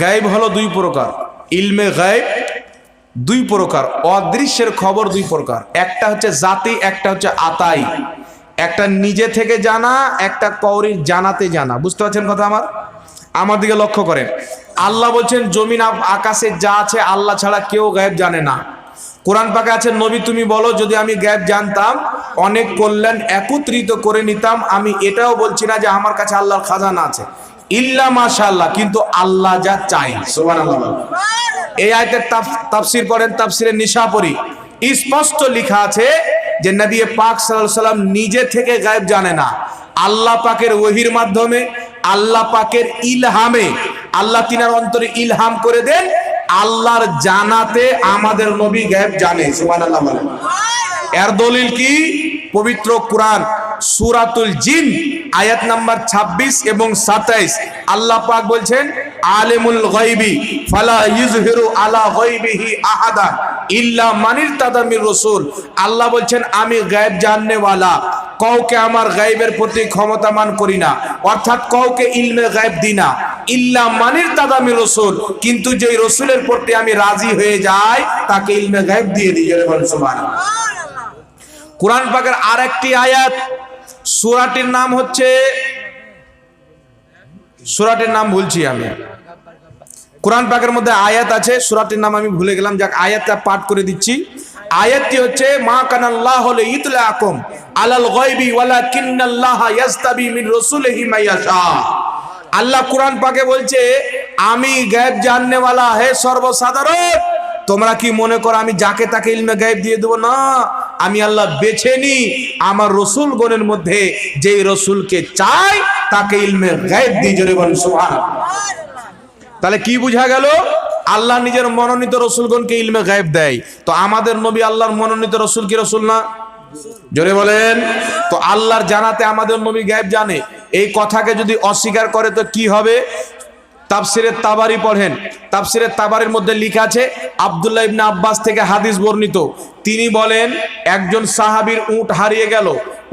গায়েব হলো দুই প্রকার। ইলমে গায়েব দুই প্রকার, অদৃশ্যের খবর দুই প্রকার। একটা হচ্ছে জাতি, একটা হচ্ছে আতাই। একটা নিজে থেকে জানা, একটা কৌরির জানাতে জানা। বুঝতে পারছেন কথা আমার? আমার দিকে লক্ষ্য করেন। আল্লাহ বলছেন, জমিন আকাশে যা আছে আল্লাহ ছাড়া কেউ গায়েব জানে না। কোরআন পাকে আছে, নবী, তুমি বলো, যদি আমি গায়েব জানতাম, অনেক কল্যাণ একত্রিত করে নিতাম। আমি এটাও বলছি না যে আমার কাছে আল্লাহর খাজানা আছে। ইল্লা মাশাআল্লাহ, কিন্তু আল্লাহ যা চাই সুবহানাল্লাহ। এই আয়তের তাফসির পড়েন, তাফসিরের নিশাপরি। স্পষ্ট লেখা আছে যে নবী পাক সাল্লাল্লাহু সাল্লাম নিজে থেকে গায়েব জানে না। আল্লাহ পাকের ওহির মাধ্যমে, আল্লাহ পাকের ইলহামে, আল্লাহ তিনার অন্তরে ইলহাম করে দেন, আল্লাহর জানাতে আমাদের নবী গায়েব জানে, সুবহানাল্লাহ এর দলিল কি? পবিত্র কোরআন, সূরাতুল জিন আয়াত নাম্বার 26 এবং 27 আল্লাহ পাক বলছেন, আলেমুল গায়বি, ফালা ইউযহিরু আলা গায়বিহি আহাদা ইল্লা মানির তাদামির রাসূল। আল্লাহ বলছেন, আমি গায়েব জাননে ওয়ালা কাউকে আমার গায়েবের প্রতি ক্ষমতামান করি না। অর্থাৎ কাউকে ইলমে গায়েব দিই না। ইল্লা মানির তাদামির রাসূল, কিন্তু যেই রাসূলের প্রতি আমি রাজি হয়ে যাই, তাকে ইলমে গায়েব দিয়ে দিই। সুবহানাল্লাহ। কোরআন পাকের আরেকটি আয়াত সূরাটির নাম হচ্ছে, সূরাটির নাম ভুলছি আমি। কোরআন পাকের মধ্যে আয়াত আছে, সূরাটির নাম আমি ভুলে গেলাম, যাক আয়াতটা পাঠ করে দিচ্ছি। আয়াতটি হচ্ছে, মা কানাল্লাহ হলে ইতলাকুম আলাল গায়বি ওয়ালাকিন্নাল্লাহ ইয়াস্তাবি মিন রাসূলিহি মাইয়াশা। আল্লাহ কোরআন পাকে বলছে, আমি গায়েব জাননে ওয়ালা হে সর্বসাধারণ, তোমরা কি মনে করো আমি যাকে তাকে ইলমে গায়েব দিয়ে দেবো? না আমি আল্লাহ বেছে নি আমার রসুল গণের মধ্যে, যেই রসুলকে চাই তাকে ইলমে গায়েব দিয়ে জোরে বলেন, সুবহানাল্লাহ। তাহলে কি বুঝা গেল? আল্লাহ নিজের মনোনীত রসুলগণকে ইলমে গায়েব দেয়। তো আমাদের নবী আল্লাহর মনোনীত রসুল কি রসুল না? জোরে বলেন। তো আল্লাহর জানাতে আমাদের নবী গায়েব জানে। এই কথাকে যদি অস্বীকার করে তো কি হবে? তাফসিরের তাবারি পড়েন। তাফসিরের তাবারির মধ্যে লেখা আছে, আব্দুল্লাহ ইবনে আব্বাস থেকে হাদিস বর্ণিত। তিনি বলেন, একজন সাহাবীর উট হারিয়ে গেল।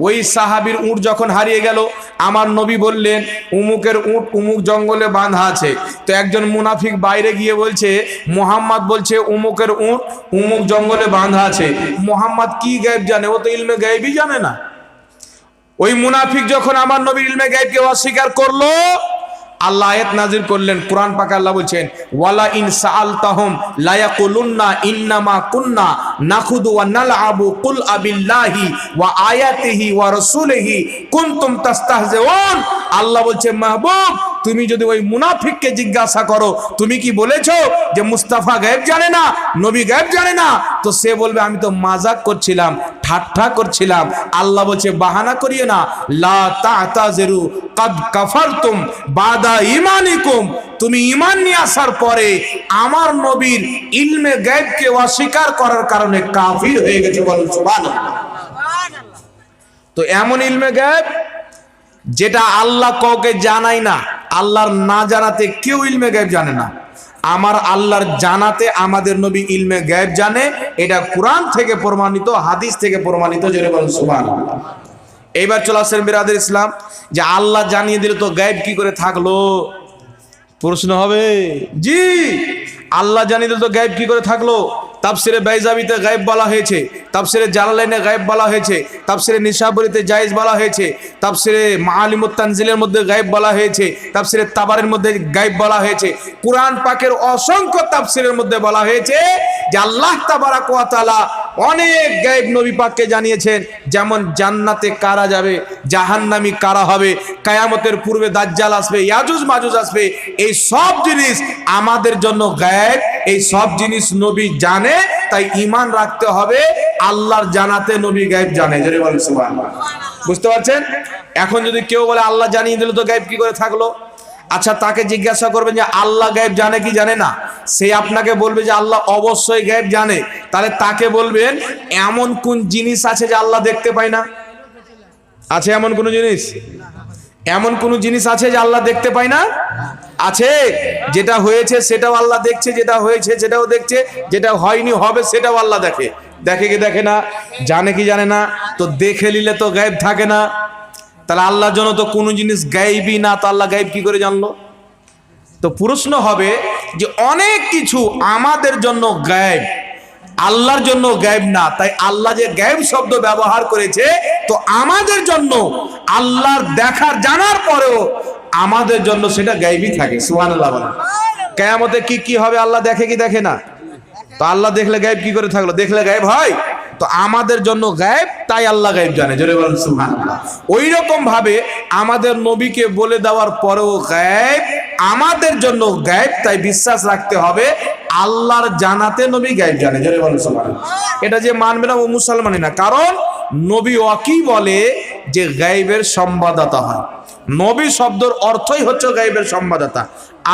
ওই সাহাবীর উট যখন হারিয়ে গেল, আমার নবী বললেন, উমুকের উট উমুক জঙ্গলে বাঁধা আছে। তো একজন মুনাফিক বাইরে গিয়ে বলছে, মোহাম্মদ বলছে, উমুকের উট উমুক জঙ্গলে বাঁধা আছে। মোহাম্মদ কি গায়েব জানে? ও তো ইলমে গায়েবই জানে না। ওই মুনাফিক যখন আমার নবীর ইলমে গায়েবকে অস্বীকার করল আল্লাহ আয়াত নাজির করলেন, কোরআন পাকে আল্লাহ বলছেন, ওয়ালা ইন সাআলতাহুম লা ইয়াকুলুন্না ইন্নামা কুন্না নাখুদু ওয়া নালআবু কুল আবিল্লাহি ওয়া আয়াতিহি ওয়া রাসূলিহি কুনতুম তাস্তাহজিউন। আল্লাহ বলছে মাহবুব তুমি যদি ওই মুনাফিককে জিজ্ঞাসা করো, তুমি কি বলেছ যে মুস্তাফা গায়েব জানে না, নবী গায়েব জানে না? তো সে বলবে, আমি তো মাজাক করছিলাম, ঠাট্টা করছিলাম। আল্লাহ বলছে, বাহানা করিয়ে না। লা তাতাজিরু কাদ কাফারতুম বাদা ইমানিকুম তুমি ইমান নিয়ে আসার পরে আমার নবীর ইলমে গায়েবকে অস্বীকার করার কারণে কাফির হয়ে গেছে বলুন, সুবহানাল্লাহ। তো এমন ইলমে গায়েব যেটা আল্লাহ কাউকে জানাই না। আল্লাহর না জানাতে কেউ ইলমে গায়েব জানে না। আমার আল্লাহর জানাতে আমাদের নবী ইলমে গায়েব জানে, এটা কোরআন থেকে প্রমাণিত, হাদিস থেকে প্রমাণিত জোরে বলেন সুবহানাল্লাহ। এইবার চলে আসেন বিরাদের ইসলাম, যে আল্লাহ জানিয়ে দিলে তো গায়েব কি করে থাকল? প্রশ্ন হবে? জি, আল্লাহ জানিয়ে দিলে তো গায়েব কি করে থাকল? তাফসিরে বাইজাবিতে গায়েব বলা হয়েছে, তাফসিরে জালালাইনে গায়েব বলা হয়েছে, তাফসিরে নিশাবরিতে জায়েজ বলা হয়েছে মাআলিমুত তানজিলের মধ্যে গায়েব বলা হয়েছে, তাফসিরে তাবারের মধ্যে গায়েব বলা হয়েছে, কোরআন পাকের অসংখ্য তাফসিরের মধ্যে বলা হয়েছে যে আল্লাহ তাবারাক ওয়া তাআলা অনেক গায়েব নবী পাককে জানিয়েছেন, যেমন জান্নাতে কারা যাবে, জাহান্নামী কারা হবে, কায়ামতের পূর্বে দাজ্জাল আসবে ইয়াজুজ মাজুজ আসবে, এই সব জিনিস আমাদের জন্য গায়েব এই সব জিনিস নবী জানে, তাই ঈমান রাখতে হবে, আল্লাহর জানাতে নবী গায়েব জানে। বুঝতে পারছেন? এখন যদি কেউ বলে, আল্লাহ জানিয়ে দিল তো গায়েব কি করে থাকল? আচ্ছা তাকে জিজ্ঞাসা করবেন যে, আল্লাহ গায়েব জানে কি জানে না? সে আপনাকে বলবে যে, আল্লাহ অবশ্যই গায়েব জানে। তাহলে তাকে বলবেন, এমন কোন জিনিস আছে যে আল্লাহ দেখতে পায় না? আছে এমন কোন জিনিস? এমন কোন জিনিস আছে যে আল্লাহ দেখতে পায় না? আছে। যেটা হয়েছে সেটাও আল্লাহ দেখছে, যেটা হয়েছে সেটাও দেখছে, যেটা হয়নি হবে সেটাও আল্লাহ দেখে। দেখে কি দেখে না? জানে কি জানে না? তো দেখে নিলে তো গায়েব থাকে না। তাহলে আল্লাহর জন্য তো কোনো জিনিস গায়েবই না, তো আল্লাহ গায়েব কি করে জানলো? তো প্রশ্ন হবে যে অনেক কিছু আমাদের জন্য গায়েব। আল্লাহর জন্য গায়েব না, তাই আল্লাহ যে গায়েব শব্দ ব্যবহার করেছে, তো আমাদের জন্য, আল্লাহর দেখার জানার পরেও আমাদের জন্য সেটা গায়েবই থাকে বলেন। কেয়ামতে কি কি হবে, আল্লাহ দেখে কি দেখে না? তো আল্লাহ দেখলে গায়েব কি করে থাকল? দেখলে গায়েব হয়? তো আমাদের জন্য গায়েব, তাই আল্লাহ গায়েব জানে, জোরে বলেন, সুবহানাল্লাহ। ওই রকম ভাবে আমাদের নবীকে বলে দেওয়ার পরেও গায়েব, আমাদের জন্য গায়েব, তাই বিশ্বাস রাখতে হবে আল্লাহর জানাতে নবী গায়েব জানে, জোরে এটা যে মানবে না ও মুসলমানই না, কারণ নবী ওয়াকি বলে যে গায়েবের সংবাদদাতা হয়। নবী শব্দের অর্থই হচ্ছে গাইবের সংবাদদাতা।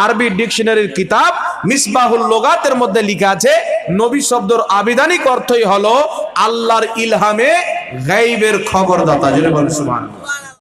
আরবি ডিকশনারির কিতাব মিসবাহুল লোগাতের মধ্যে লেখা আছে, নবী শব্দের আবিধানিক অর্থই হলো আল্লাহর ইলহামে গাইবের খবরদাতা যেটা বলেন সুবহানাল্লাহ।